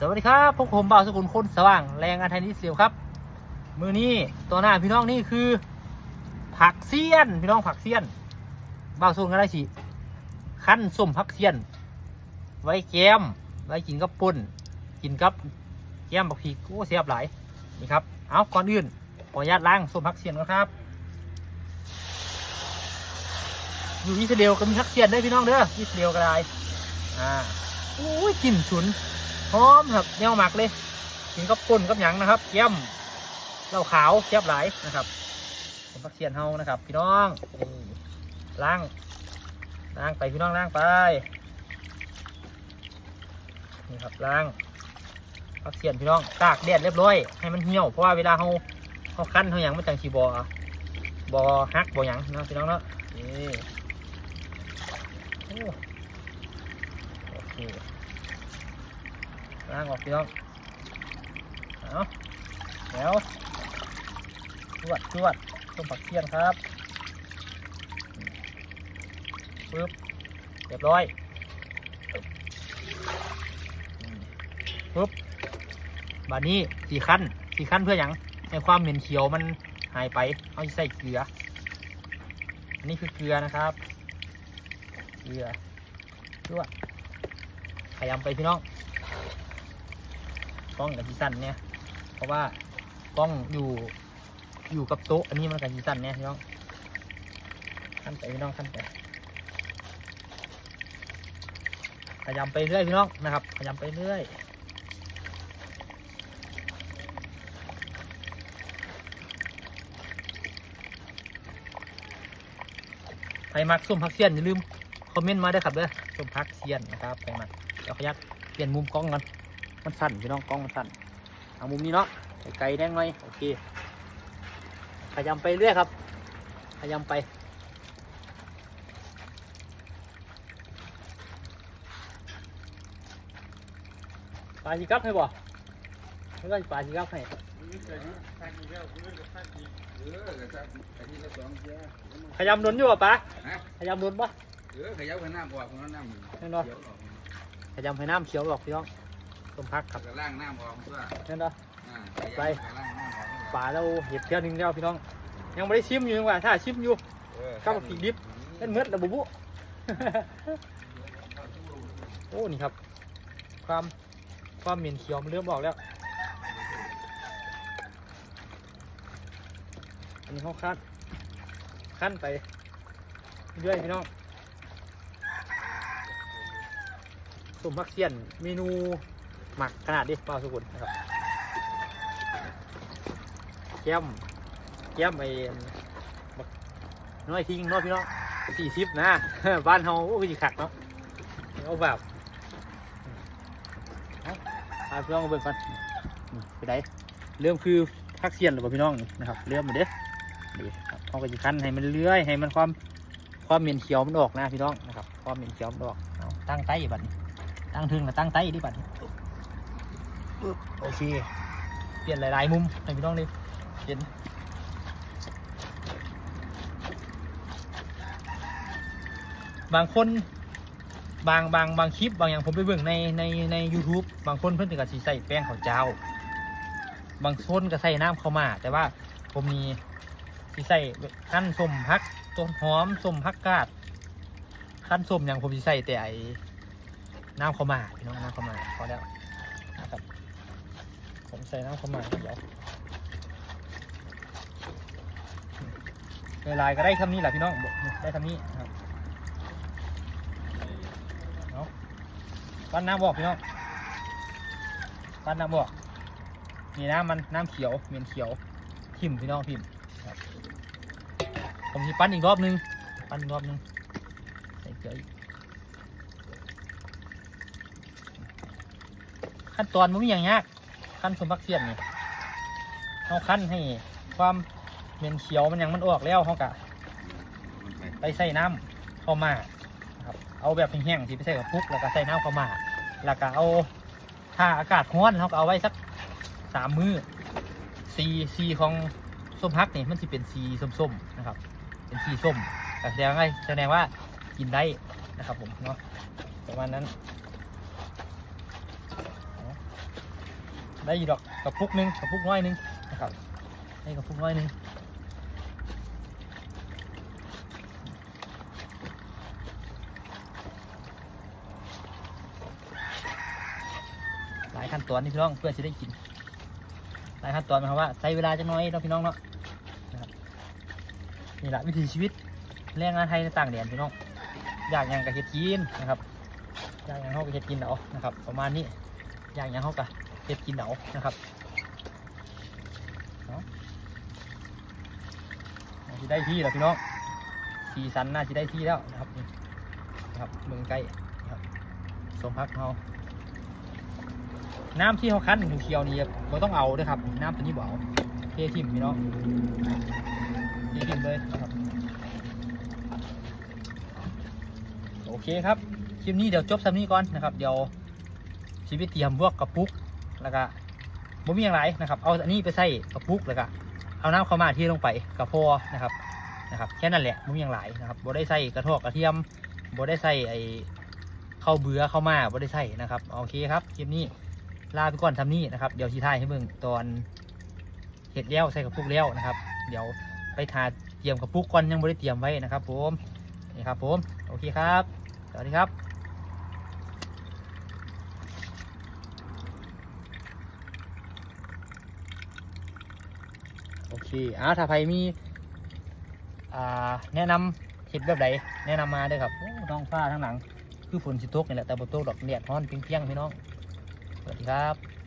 สวัสดีครับพวกผมบ่าวสกุลคนสว่างแรงงานไทยนิเซียวครับ มือนี้ตัวหน้าพี่น้องนี่คือ ผักเสี้ยน พี่น้องผักเสี้ยนบ่าวสกุลก็ได้สิขั้นส้มผักเสี้ยน ไว้แกมไว้กินกับปุ่นกินกับแกมบักพีโอ้เสียบหลายนี่ครับเอาก่อนอื่นขออนุญาตล้างส้มผักเสี้ยนก่อนครับ อยู่อิสราเอลก็มีผักเสี้ยนได้พี่น้องเด้ออิสราเอลก็ได้อ่าโอ้ยกลิ่นฉุน หอมครับแนวหมักเลยกินกับป่นกับหยังนะครับเยี่ยมเหล้าขาวเทียบหลายนะครับผมพักเชียนเฮานะครับ พี่น้องล้างล้างไปพี่น้องล้างไปนี่ครับล้างพักเชียนพี่น้องตากแดดเรียบร้อยให้มันเหี่ยวเพราะว่าเวลาเฮาเฮาคั้นเฮาหยังมันจังสีบอบอฮักบอหยังนะพี่น้องเนาะนี่โอเค ล้างออกพี่น้องเอาแล้วจวดจวดต้มผักเทียนครับปึ๊บเรียบร้อยปึ๊บบาดนี้สี่ขั้นสี่ขั้นเพื่ออย่างให้ความเหม็นเขียวมันหายไปเอาใส่เกลืออันนี้คือเกลือนะครับเกลือจวดขยำไปพี่น้อง กล้องกับจีสันเนี่ย เพราะว่ากล้องอยู่อยู่กับโต๊ะอันนี้มันกับจีสันเนี่ยพี่น้องขั้นไปพี่น้องขั้นไปขยำไปเรื่อยพี่น้องนะครับขยำไปเรื่อยใครมักส้มพักเซียนอย่าลืมคอมเมนต์มาได้ครับเด้อส้มพักเซียนนะครับใครมักเดี๋ยวขยักเปลี่ยนมุมกล้องกัน มันสั่นพี่น้องกล้องมันสั่นเอามุมนี้เนาะไกลๆแน่หน่อยโอเคขยำไปเรื่อยครับขยำไปปลาจีกับให้บ่ไม่ก็ปลาจีกับให้ขยำโดนอยู่ป่ะปลาขยำโดนป่ะเออขยับขน้ำออกมันน้ำแน่นอนขยำให้น้ำเขียวออกพี่น้อง ต้มพักครับกระล่างน้ำออกเพื่อนั่นเนาะ อ่าขยับกระล่างน้ำออกป่าเราเห็ดเที่ยวหนึงแล้วพี่น้อง ยังไม่ได้ชิมอยู่ยังว่าถ้าชิมอยู่ข้าวผัดพริกดิบเล่นเมืดระบุบุ โอ้นี่ครับ ความความเหม็นเขียวมันเริ่มออกแล้ว อันนี้เขาคั้นขั้นไปเรื่อยพี่น้องสมพักเสียนเมนู หมักขนาดนี้เปล่าสุกุลนะครับแก้มแก้มไอ้น้อยทิ้งน้อยพี่น้องสี่สิบนะ บ้านเฮาโอ้ยขักเนาะเอาแบบพาพี่น้องมาเบิ่งกันไปไหนเริ่มคือพักเสียนหรือเปล่าพี่น้องนะครับเริ่มมาเด้อนี่ครับเอาไปจีคั้นให้มันเลื่อยให้มันความความเหม็นเขียวมันออกนะพี่น้องนะครับความเหม็นเขียวมันออกตั้งไต้บัดนี้ตั้งถึงแล้วตั้งไต้ดิบัดนี้ ปึ๊บโอเค เปลี่ยนหลายๆมุมให้พี่น้องได้เห็นบางคนบางบางบางคลิปบางอย่างผมไปเบิ่งในในใน u t u b e บางคนเพิ่นถึงกับสีใส่แป้งข้าวเจ้า บางคนก็ใส่น้ำข้าวมา แต่ว่าผมมีสีใส่ขั้นส้มพักต้นหอมส้มพักกาดขั้นส้มอย่างผมสีใส่แต่ไอ้น้ำข้าวมาพี่น้องน้ำข้าวมาพอแล้ว ผมใส่น้ำข้าวหมาเดี๋ยวลายก็ได้คำนี้แหละพี่น้องได้คำนี้นะครับปั้นน้ำบอกพี่น้องปั้นน้ำบอกนี่น้ำมันน้ำเขียวเมียนเขียวพิมพี่น้องพิมครับผมจะปั้นอีกรอบนึงปั้นอีกรอบนึงใส่เกลือขั้นตอนมันไม่อย่างยาก ขั้นสมบักเสียนนี่เอาขั้นให้ความเมียนเขียวมันยังมันออกแล้วเขากะไปใส่น้ำเข้ามาครับเอาแบบแห้งๆที่ไปใส่กับพุกแล้วก็ใส่น้ำเข้ามา แล้วก็เอาถ้าอากาศร้อนเขาก็เอาไว้สักสามมือสีสีของส้มพักนี่มันจะเป็นสีส้มๆนะครับ เป็นสีส้มแต่แสดงว่าแสดงว่ากินได้นะครับผมเนาะประมาณนั้นเอา ได้อยู่ดอกกระปุกหนึงกระปุกน้อยหนึงนะครับได้กระปุกน้อยหนึงหลายขั้นตอนนี่พี่น้องเพื่อจะได้กิน หลายขั้นตอนหมายความว่าใช้เวลาจะน้อยเนาะพี่น้องเนาะนะนี่แหละวิถีชีวิตแรงงานไทยในต่างแดนพี่น้องอยากยังกับเฮ็ดกินนะครับอยากยังเขาก็เฮ็ดกินเอานะครับ ประมาณนี้อยากยังเขาก็ เฮ็ดกินเอานะครับน่าจะได้ที่แล้วพี่น้องสีสันน่าจะได้ที่แล้วนะครับนี่นะครับเมืองใกล้นะครับสมพักเราน้ำที่เขาคั้นเขียวนี่เราต้องเอาด้วยครับน้ำตัวนี้เอาเททิมพี่น้องเททิมเลยนะครับโอเคครับคลิปนี้เดี๋ยวจบซ้ำนี้ก่อนนะครับ เดี๋ยวชีวิตเตรียมพวกกระปุก แล้วก็บ่มีอย่างไรนะครับ เอาอันนี้ไปใส่กระปุกแล้วก็เอาน้ำเข้าวหมาที่ลงไปกระพอนะครับนะครับแค่นั้นแหละบ่มีอย่างไรนะครับบ่ได้ใส่กระทอกกระเทียมบ่ได้ใส่ไอ้ข้าวเบื่อข้าวมาบ่ได้ใส่นะครับโอเคครับคลิปนี้ลาไปก่อนทำนี้นะครับเดี๋ยวชีท้ายให้เบิ่งตอนเห็ดแล้วใส่กระปุกแล้วนะครับ เดี๋ยวไปทาเตรียมกระปุกก่อนยังบ่ได้เตรียมไว้นะครับผมนี่ครับผมโอเคครับสวัสดีครับ เคอ้าถ้าใครมีอ่าแนะนำเห็ดแบบไหนแนะนำมาด้วยครับโอ้ท้องฟ้าทั้งหลัง คือฝนสิตกนี่แหละแต่บนตกดอกแดดฮ้อนเพียงๆพี่น้องสวัสดีครับ